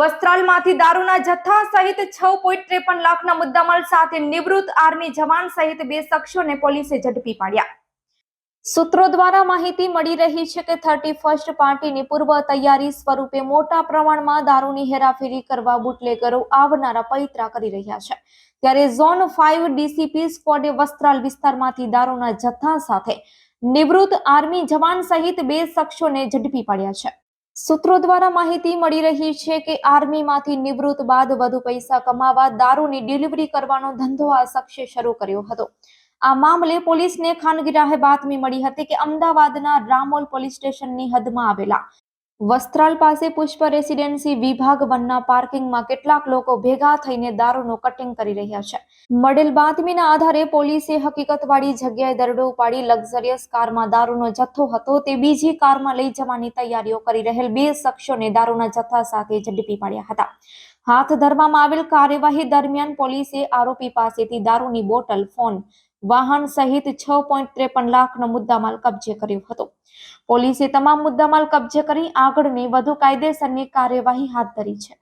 વસ્ત્રાલમાંથી દારૂના જથ્થા સહિત છ પોઈન્ટ ત્રેપન લાખના મુદ્દામાલ સાથે નિવૃત્ત આર્મી જવાન સહિત બે શખ્સોને પોલીસે ઝડપી પાડ્યા. સૂત્રો દ્વારા માહિતી મળી રહી છે કે થર્ટી ફર્સ્ટ પાર્ટીની પૂર્વ તૈયારી સ્વરૂપે મોટા પ્રમાણમાં દારૂની હેરાફેરી કરવા બુટલેગરો આવનારા પૈતરા કરી રહ્યા છે. ત્યારે ઝોન ફાઇવ ડીસીપી સ્ક્વોડે વસ્ત્રાલ વિસ્તારમાંથી દારૂના જથ્થા સાથે નિવૃત્ત આર્મી જવાન સહિત બે શખ્સોને ઝડપી પાડ્યા છે. સૂત્રો દ્વારા માહિતી મળી રહી છે કે આર્મીમાંથી નિવૃત્ત બાદ વધુ પૈસા કમાવા દારૂની ડિલિવરી કરવાનો ધંધો આ શખ્સે શરૂ કર્યો હતો. આ મામલે પોલીસને ખાનગીરાહે બાતમી મળી હતી કે અમદાવાદના રામોલ પોલીસ સ્ટેશનની હદમાં આવેલા વસ્ત્રાલ પાસે પુષ્પ રેસિડેન્સી વિભાગ વનના પાર્કિંગમાં કેટલાક લોકો ભેગા થઈને દારૂનું કટિંગ કરી રહ્યા છે. મળેલ બાતમીના આધારે પોલીસે હકીકતવાળી જગ્યાએ દરડો પાડી લક્ઝરિયસ કારમાં દારૂનો જથ્થો હતો તે બીજી કારમાં લઈ જવાની તૈયારીઓ કરી રહેલ બે શખ્સોને દારૂના જથ્થા સાથે ઝડપી પાડ્યા હતા. હાથ ધરવામાં આવેલ કાર્યવાહી દરમિયાન પોલીસે આરોપી પાસેથી દારૂની બોટલ, ફોન વાહન સહિત છ પોઈન્ટ ત્રેપન લાખનો મુદ્દામાલ કબજે કર્યો હતો. પોલીસે તમામ મુદ્દામાલ કબજે કરી આગળની વધુ કાયદેસરની કાર્યવાહી હાથ ધરી છે.